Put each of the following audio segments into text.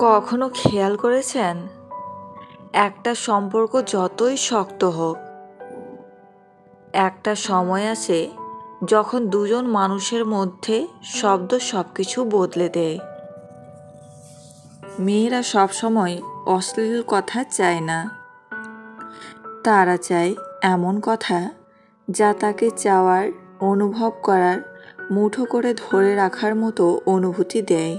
কখনো খেয়াল করেছেন? একটা সম্পর্ক যতই শক্ত হোক, একটা সময় আসে যখন দুজন মানুষের মধ্যে শব্দ সব কিছু বদলে দেয়। মেয়েরা সবসময় অশ্লীল কথা চায় না। তারা চায় এমন কথা যা তাকে চাওয়ার, অনুভব করার, মুঠো করে ধরে রাখার মতো অনুভূতি দেয়।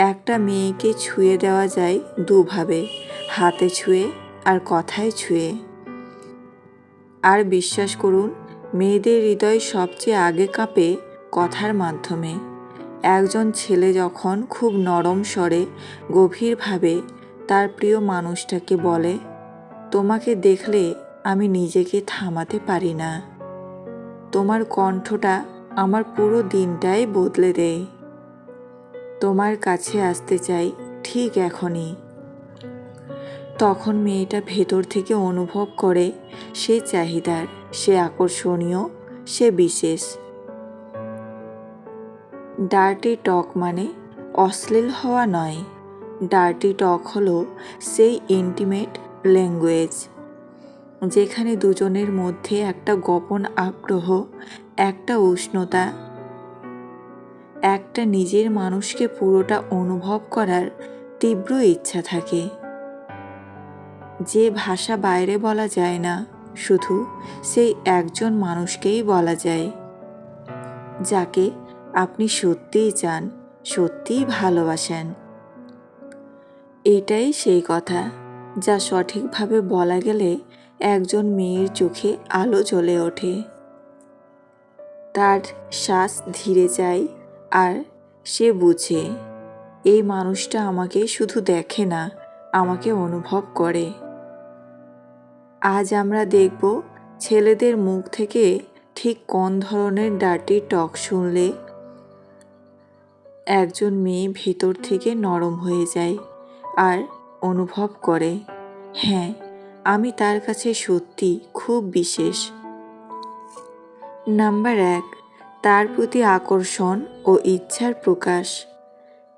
একটা মেয়েকে ছুঁয়ে দেওয়া যায় দুভাবে, হাতে ছুঁয়ে আর কথায় ছুঁয়ে। আর বিশ্বাস করুন, মেয়েদের হৃদয় সবচেয়ে আগে কাঁপে কথার মাধ্যমে। একজন ছেলে যখন খুব নরম স্বরে, গভীরভাবে তার প্রিয় মানুষটাকে বলে, তোমাকে দেখলে আমি নিজেকে থামাতে পারি না। তোমার কণ্ঠটা আমার পুরো দিনটাই বদলে দেয়। তোমার কাছে আসতে চাই, ঠিক এখনই। তখন মেয়েটা ভেতর থেকে অনুভব করে, সে চাহিদার, সে আকর্ষণীয়, সে বিশেষ। ডার্টি টক মানে অশ্লীল হওয়া নয়। ডার্টি টক হলো সেই ইন্টিমেট ল্যাঙ্গুয়েজ, যেখানে দুজনের মধ্যে একটা গোপন আগ্রহ, একটা উষ্ণতা একটা নিজের মানুষকে পুরোটা অনুভব করার তীব্র ইচ্ছা থাকে। যে ভাষা বাইরে বলা যায় না, শুধু সেই একজন মানুষকেই বলা যায়। যাকে আপনি সত্যিই চান, সত্যিই ভালোবাসেন। এটাই সেই কথা যা সঠিকভাবে বলা গেলে একজন মেয়ের চোখে আলো জ্বলে ওঠে। তার শ্বাস ধীরে যায় আর সে বুঝে, এই মানুষটা আমাকে শুধু দেখে না, আমাকে অনুভব করে। আজ আমরা দেখব ছেলেদের মুখ থেকে ঠিক কোন ধরনের ডার্টি টক শুনলে একজন মেয়ে ভেতর থেকে নরম হয়ে যায় আর অনুভব করে হ্যাঁ আমি তার কাছে সত্যি খুব বিশেষ। নাম্বার এক তার প্রতি আকর্ষণ ও ইচ্ছার প্রকাশ।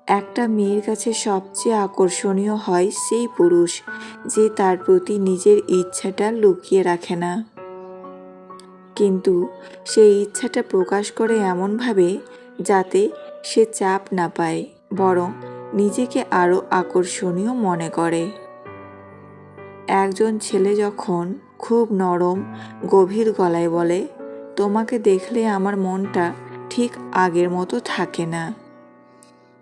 একটা মেয়ের কাছে সবচেয়ে আকর্ষণীয় হয় সেই পুরুষ, যে তার প্রতি নিজের ইচ্ছাটা লুকিয়ে রাখে না। কিন্তু সেই ইচ্ছাটা প্রকাশ করে এমনভাবে যাতে সে চাপ না পায়, বরং নিজেকে আরও আকর্ষণীয় মনে করে। একজন ছেলে যখন খুব নরম, গভীর গলায় বলে তোমাকে দেখলে আমার মনটা ঠিক আগের মতো থাকে না।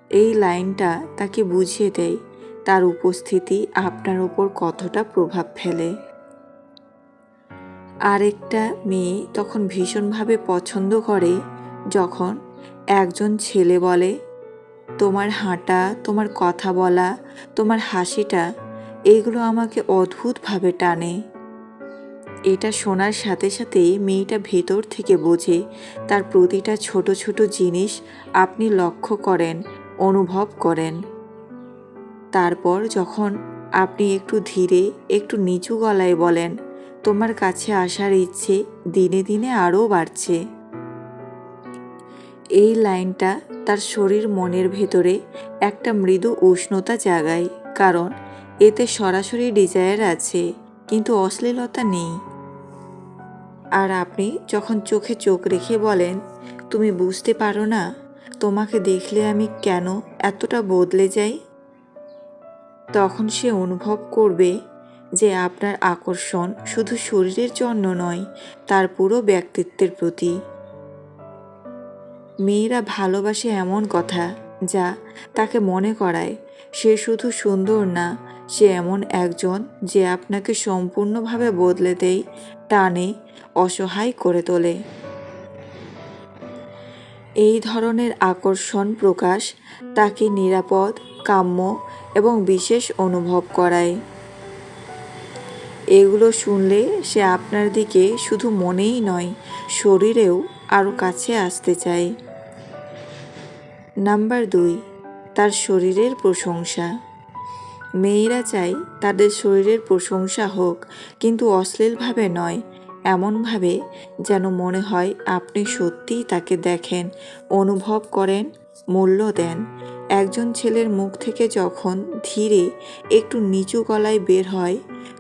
এই লাইনটা তাকে বুঝিয়ে দেয়, তার উপস্থিতি আপনার ওপর কতটা প্রভাব ফেলে। আরেকটা মেয়ে তখন ভীষণভাবে পছন্দ করে, যখন একজন ছেলে বলে, তোমার হাঁটা, তোমার কথা বলা, তোমার হাসিটা এইগুলো আমাকে অদ্ভুতভাবে টানে। এটা শোনার সাথে সাথে মেয়েটা ভেতর থেকে বোঝে, তার প্রতিটা ছোট ছোট জিনিস আপনি লক্ষ্য করেন, অনুভব করেন। তারপর যখন আপনি একটু ধীরে, একটু নিচু গলায় বলেন, তোমার কাছে আসার ইচ্ছে দিনে দিনে আরও বাড়ছে। এই লাইনটা তার শরীর মনের ভেতরে একটা মৃদু উষ্ণতা জাগায়, কারণ এতে সরাসরি ডিজায়ার আছে, কিন্তু অশ্লীলতা নেই। আর আপনি যখন চোখে চোখ রেখে বলেন, তুমি বুঝতে পারো না, তোমাকে দেখলে আমি কেন এতটা বদলে যাই? তখন সে অনুভব করবে যে আপনার আকর্ষণ শুধু শরীরের জন্য নয়, তার পুরো ব্যক্তিত্বের প্রতি। মেয়েরা ভালোবাসে এমন কথা যা তাকে মনে করায়, সে শুধু সুন্দর না, সে এমন একজন যে আপনাকে সম্পূর্ণভাবে বদলে দেয়, টানে অসহায় করে তোলে। এই ধরনের আকর্ষণ প্রকাশ তাকে নিরাপদ, কাম্য এবং বিশেষ অনুভব করায়। এগুলো শুনলে সে আপনার দিকে শুধু মনেই নয়, শরীরেও আরও কাছে আসতে চায়। নাম্বার দুই, তার শরীরের প্রশংসা। মেয়েরা চাই তাদের শরীরের প্রশংসা হোক, কিন্তু অশ্লীলভাবে নয়। এমনভাবে যেন মনে হয় আপনি সত্যিই তাকে দেখেন, অনুভব করেন, মূল্য দেন। একজন ছেলের মুখ থেকে যখন ধীরে একটু নিচু গলায় বের হয়,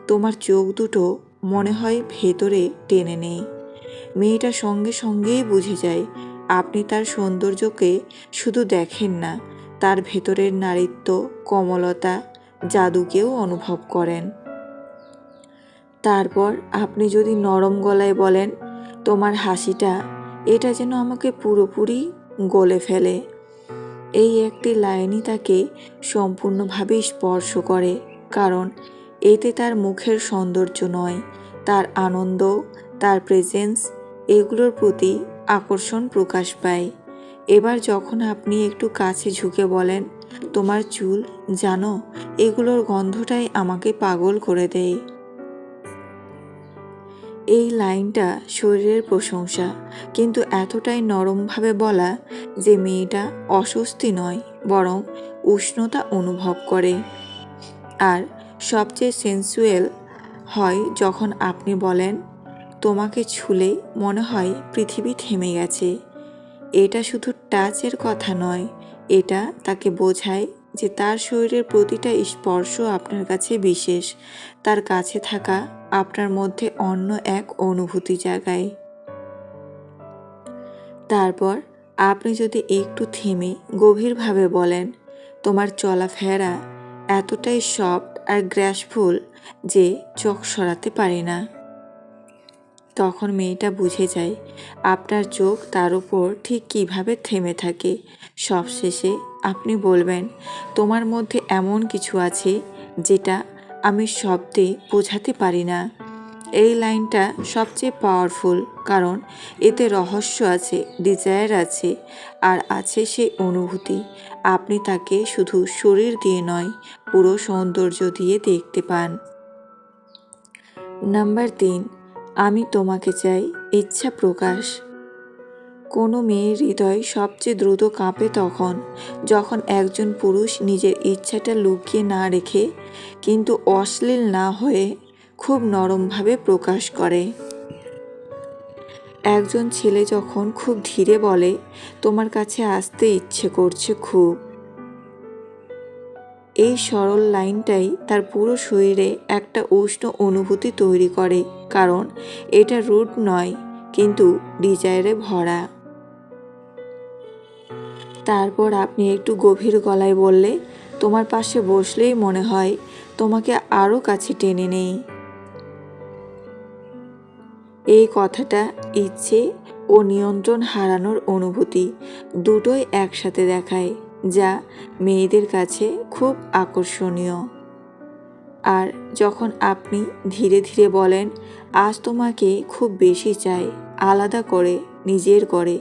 তোমার চোখ দুটো মনে হয় ভেতরে টেনে নেই মেয়েটা সঙ্গে সঙ্গেই বুঝে যায়, আপনি তার সৌন্দর্যকে শুধু দেখেন না, তার ভেতরের নারীত্ব, কমলতা, জাদুকেও অনুভব করেন। তারপর আপনি যদি নরম গলায় বলেন, তোমার হাসিটা, এটা যেন আমাকে পুরোপুরি গলে ফেলে। এই একটি লাইনই তাকে সম্পূর্ণভাবে স্পর্শ করে, কারণ এতে তার মুখের সৌন্দর্য নয়, তার আনন্দ, তার প্রেজেন্স এগুলোর প্রতি আকর্ষণ প্রকাশ পায়। এবার যখন আপনি একটু কাছে ঝুঁকে বলেন, তোমার চুল, জানো, এগুলোর গন্ধটাই আমাকে পাগল করে দেয়। এই লাইনটা শরীরের প্রশংসা, কিন্তু এতটাই নরমভাবে বলা যে মেয়েটা অস্বস্তি নয়, বরং উষ্ণতা অনুভব করে। আর সবচেয়ে সেন্সুয়েল হয় যখন আপনি বলেন, তোমাকে ছুলে মনে হয় পৃথিবী থেমে গেছে। এটা শুধু টাচের কথা নয়, এটা তাকে বোঝায় যে তার শরীরের প্রতিটা স্পর্শ আপনার কাছে বিশেষ। তার কাছে থাকা আপনার মধ্যে অন্য এক অনুভূতি জাগায়। তারপর আপনি যদি একটু থেমে গভীরভাবে বলেন, তোমার চলাফেরা এতটাই সফট আর গ্র্যাসফুল যে চোখ সরাতে পারি না। তখন মেয়েটা বুঝে যায়, আপনার চোখ তার উপর ঠিক কীভাবে থেমে থাকে। সবশেষে আপনি বলবেন, তোমার মধ্যে এমন কিছু আছে যেটা আমি শব্দে বোঝাতে পারি না। এই লাইনটা সবচেয়ে পাওয়ারফুল কারণ এতে রহস্য আছে ডিজায়ার আছে, আর আছে সেই অনুভূতি। আপনি তাকে শুধু শরীর দিয়ে নয়, পুরো সৌন্দর্য দিয়ে দেখতে পান। নাম্বার তিন, আমি তোমাকে চাই ইচ্ছা প্রকাশ। কোনো মেয়ের হৃদয় সবচেয়ে দ্রুত কাঁপে তখন, যখন একজন পুরুষ নিজের ইচ্ছাটা লুকিয়ে না রেখে, কিন্তু অশ্লীল না হয়ে খুব নরমভাবে প্রকাশ করে। একজন ছেলে যখন খুব ধীরে বলে, তোমার কাছে আসতে ইচ্ছে করছে খুব। এই সরল লাইনটাই তার পুরো শরীরে একটা উষ্ণ অনুভূতি তৈরি করে, কারণ এটা রুট নয়, কিন্তু ডিজায়ারে ভরা। তারপর আপনি একটু গভীর গলায় বললে, তোমার পাশে বসলেই মনে হয় তোমাকে আরও কাছে টেনে নেই। এই কথাটা ইচ্ছে ও নিয়ন্ত্রণ হারানোর অনুভূতি দুটোই একসাথে দেখায়, যা মেয়েদের কাছে খুব আকর্ষণীয়। আর যখন আপনি ধীরে ধীরে বলেন, আজ তোমাকে খুব বেশি চাই, আলাদা করে, নিজের করে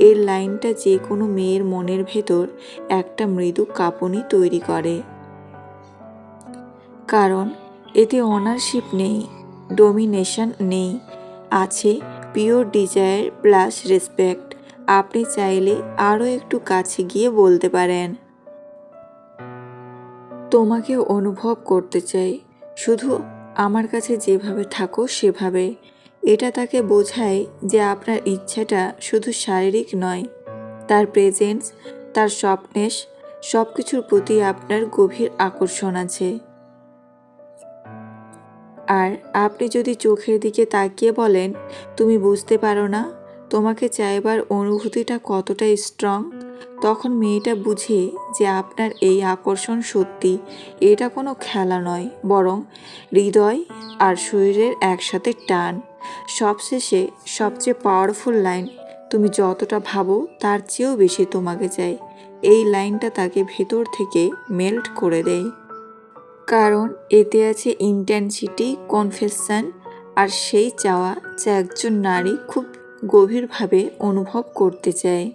এর লাইনটা যে কোনো মেয়ের মনের ভেতর একটা মৃদু কাঁপুনি তৈরি করে। কারণ এতে অনারশিপ নেই ডোমিনেশন নেই, আছে পিওর ডিজায়ার প্লাস রেসপেক্ট আপনি চাইলে আরও একটু কাছে গিয়ে বলতে পারেন। তোমাকে অনুভব করতে চাই, শুধু আমার কাছে যেভাবে থাকো সেভাবে। এটা তাকে বোঝায় যে আপনার ইচ্ছাটা শুধু শারীরিক নয়। তার প্রেজেন্স তার স্বপ্নেশ সব কিছুর প্রতি আপনার গভীর আকর্ষণ আছে। আর আপনি যদি চোখের দিকে তাকিয়ে বলেন, তুমি বুঝতে পারো না, তোমাকে চাইবার অনুভূতিটা কতটা স্ট্রং তখন মেয়েটা বুঝে যে আপনার এই আকর্ষণ সত্যি, এটা কোনো খেলা নয়, বরং হৃদয় আর শরীরের একসাথে টান। সবশেষে সবচেয়ে পাওয়ারফুল লাইন তুমি যতটা ভাবো তার চেয়েও বেশি তোমাকে চাই। এই লাইনটা তাকে ভেতর থেকে মেল্ট করে দেয়। কারণ এতে আছে ইন্টেন্সিটি কনফেশন আর সেই চাওয়া যা একজন নারী খুব গভীরভাবে অনুভব করতে চায়।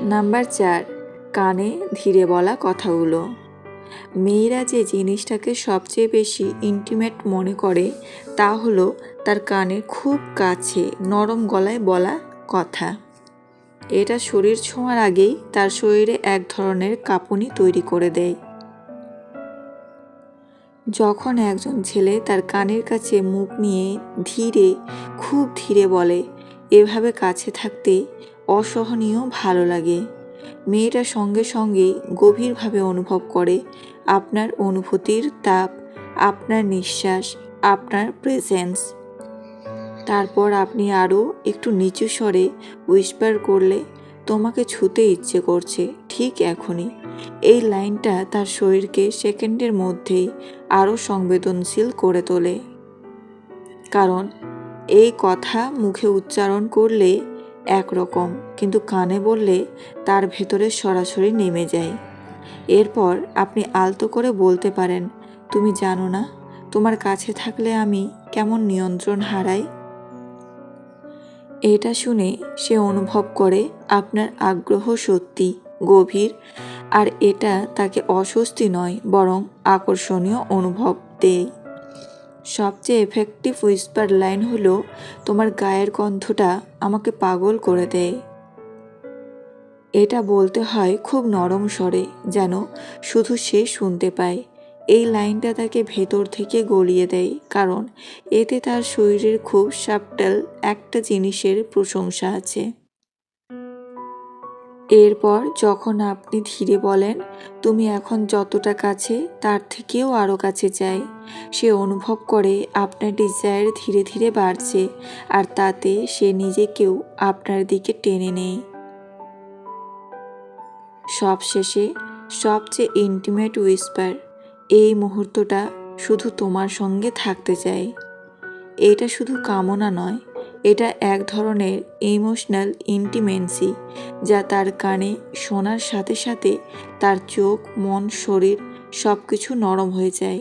নাম্বার চার, কানে ধীরে বলা কথাগুলো। মেয়েরা যে জিনিসটাকে সবচেয়ে বেশি ইন্টিমেট মনে করে, তা হলো তার কানে খুব কাছে নরম গলায় বলা কথা। এটা শরীর ছোঁয়ার আগেই তার শরীরে এক ধরনের কাঁপুনি তৈরি করে দেয়। যখন একজন ছেলে তার কানের কাছে মুখ নিয়ে ধীরে, খুব ধীরে বলে, এভাবে কাছে থাকতে অসহনীয় ভালো লাগে। মেয়েটা সঙ্গে সঙ্গেই গভীরভাবে অনুভব করে আপনার অনুভূতির তাপ, আপনার নিঃশ্বাস, আপনার প্রেজেন্স তারপর আপনি আরও একটু নিচু স্বরে উইসপার করলে, তোমাকে ছুতে ইচ্ছে করছে, ঠিক এখনই। এই লাইনটা তার শরীরকে সেকেন্ডের মধ্যেই আরও সংবেদনশীল করে তোলে। কারণ, এই কথা মুখে উচ্চারণ করলে একরকম, কিন্তু কানে বললে তার ভেতরে সরাসরি নেমে যায়। এরপর আপনি আলতো করে বলতে পারেন, তুমি জানো না, তোমার কাছে থাকলে আমি কেমন নিয়ন্ত্রণ হারাই? এটা শুনে সে অনুভব করে আপনার আগ্রহ সত্যি, গভীর, আর এটা তাকে অস্বস্তি নয়, বরং আকর্ষণীয় অনুভব দেয়। সবচেয়ে এফেক্টিভ উইসপার লাইন হলো, তোমার গায়ের গন্ধটা আমাকে পাগল করে দেয়। এটা বলতে হয় খুব নরম স্বরে, যেন শুধু সে শুনতে পায়। এই লাইনটা তাকে ভেতর থেকে গলিয়ে দেয়, কারণ এতে তার শরীরের খুব সাবটাল একটা জিনিসের প্রশংসা আছে। এরপর যখন আপনি ধীরে বলেন, তুমি এখন যতটা কাছে, তার থেকেও আরও কাছে চাই, সে অনুভব করে আপনার ডিজায়ার ধীরে ধীরে বাড়ছে, আর তাতে সে নিজেকেও আপনার দিকে টেনে নেয়। সবশেষে সবচেয়ে ইন্টিমেট উইসপার এই মুহূর্তটা শুধু তোমার সঙ্গে থাকতে চাই। এটা শুধু কামনা নয় এটা এক ধরনের ইমোশনাল ইন্টিমেন্সি যা তার কানে শোনার সাথে সাথে তার চোখ, মন, শরীর সব কিছু নরম হয়ে যায়।